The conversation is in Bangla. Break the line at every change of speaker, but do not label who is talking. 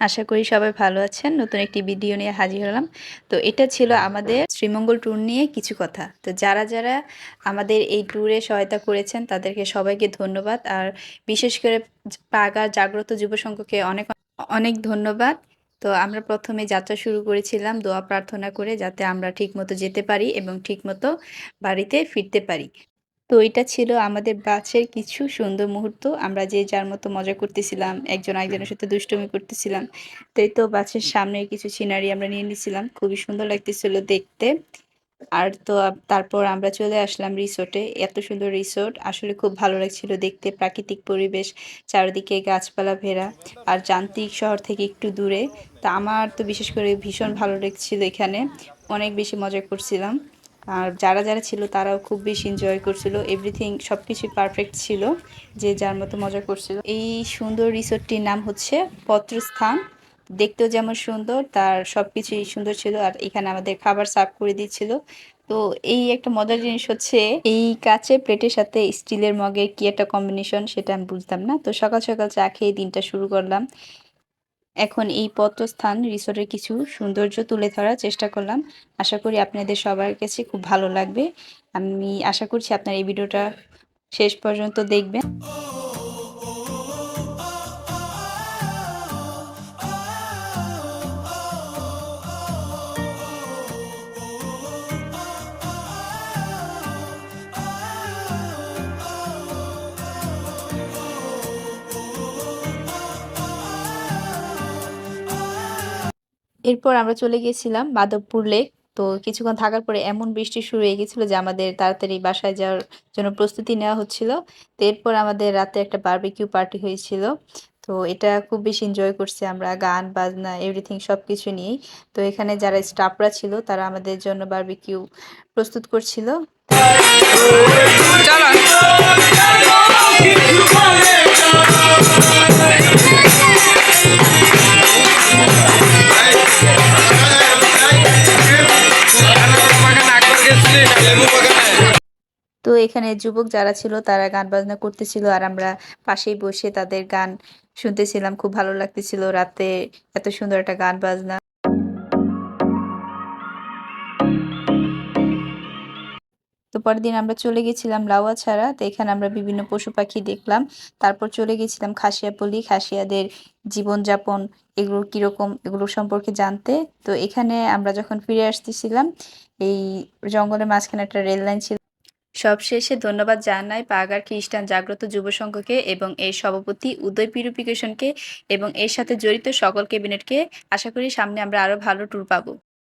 আশা করি সবাই ভালো আছেন। নতুন একটি ভিডিও নিয়ে হাজির হলাম। তো এটা ছিল আমাদের শ্রীমঙ্গল ট্যুর নিয়ে কিছু কথা। তো যারা যারা আমাদের এই ট্যুরে সহায়তা করেছেন, তাদেরকে সবাইকে ধন্যবাদ। আর বিশেষ করে পাগার জাগ্রত যুব সংঘকে অনেক অনেক ধন্যবাদ। তো আমরা প্রথমে যাত্রা শুরু করেছিলাম দোয়া প্রার্থনা করে যাতে আমরা ঠিকমতো যেতে পারি এবং ঠিকমতো বাড়িতে ফিরতে পারি। তো এটা ছিল আমাদের বাসের কিছু সুন্দর মুহূর্ত। আমরা যে যার মতো মজা করতেছিলাম, একজন একজনের সাথে দুষ্টুমি করতেছিলাম। তো এই তো বাসের সামনের কিছু সিনারি আমরা নিয়ে নিছিলাম। খুবই সুন্দর লাগতেছিল দেখতে। আর তো তারপর আমরা চলে আসলাম রিসোর্টে এত সুন্দর রিসোর্ট আসলে খুব ভালো লাগছিল দেখতে। প্রাকৃতিক পরিবেশ, চারিদিকে গাছপালা ঘেরা আর যান্ত্রিক শহর থেকে একটু দূরে। তা আমার তো বিশেষ করে ভীষণ ভালো লাগছিল এখানে। অনেক বেশি মজা করছিলাম। আর যারা যারা ছিল তারাও খুব বেশি এনজয় করছিল। এভরিথিং সব কিছুই পারফেক্ট ছিল, যে যার মতো মজা করছিল। এই সুন্দর রিসোর্টটির নাম হচ্ছে পত্রস্থান। দেখতেও যেমন সুন্দর, তার সব কিছুই সুন্দর ছিল আর এখানে আমাদের খাবার সার্ভ করে দিচ্ছিল। তো এই একটা মজার জিনিস হচ্ছে, এই কাছে প্লেটের সাথে স্টিলের মগের কি একটা কম্বিনেশন সেটা আমি বুঝতাম না। তো সকাল সকাল চা খেয়ে দিনটা শুরু করলাম। এখন এই পত্রস্থান রিসোর্টের কিছু সৌন্দর্য তুলে ধরার চেষ্টা করলাম। আশা করি আপনাদের সবার কাছে খুব ভালো লাগবে। আমি আশা করছি আপনার এই ভিডিওটা শেষ পর্যন্ত দেখবেন। এরপর আমরা চলে গিয়েছিলাম মাধবপুর লেক। তো কিছুক্ষণ থাকার পরে এমন বৃষ্টি শুরু হয়ে গেছিল যে আমাদের তাড়াতাড়ি বাসায় যাওয়ার জন্য প্রস্তুতি নেওয়া হচ্ছিল। তো এরপর আমাদের রাতে একটা বার্বিকিউ পার্টি হয়েছিল। তো এটা খুব বেশি এনজয় করছি আমরা, গান, বাজনা এভরিথিং সব কিছু নিয়েই। তো এখানে যারা স্টাফরা ছিল তারা আমাদের জন্য বারবিকিউ প্রস্তুত করছিল। তো এখানে যুবক যারা ছিল তারা গান বাজনা করতেছিল আর আমরা পাশেই বসে তাদের গান শুনতেছিলাম। খুব ভালো লাগতেছিল রাতে এত সুন্দর একটা গান বাজনা। তো পরের দিন আমরা চলে গেছিলাম লাওয়া ছাড়া। তো এখানে আমরা বিভিন্ন পশু পাখি দেখলাম। তারপর চলে গেছিলাম খাসিয়াপল্লি। খাসিয়াদের জীবনযাপন, এগুলো কীরকম, এগুলো সম্পর্কে জানতে। তো এখানে আমরা যখন ফিরে আসতেছিলাম, এই জঙ্গলের মাঝখানে একটা রেল লাইন ছিল। সবশেষে ধন্যবাদ জানাই পাগার খ্রিস্টান জাগ্রত যুব সংঘকে এবং এর সভাপতি উদয় পিউরিফিকেশনকে এবং এর সাথে জড়িত সকল ক্যাবিনেটকে। আশা করি সামনে আমরা আরও ভালো ট্যুর পাবো।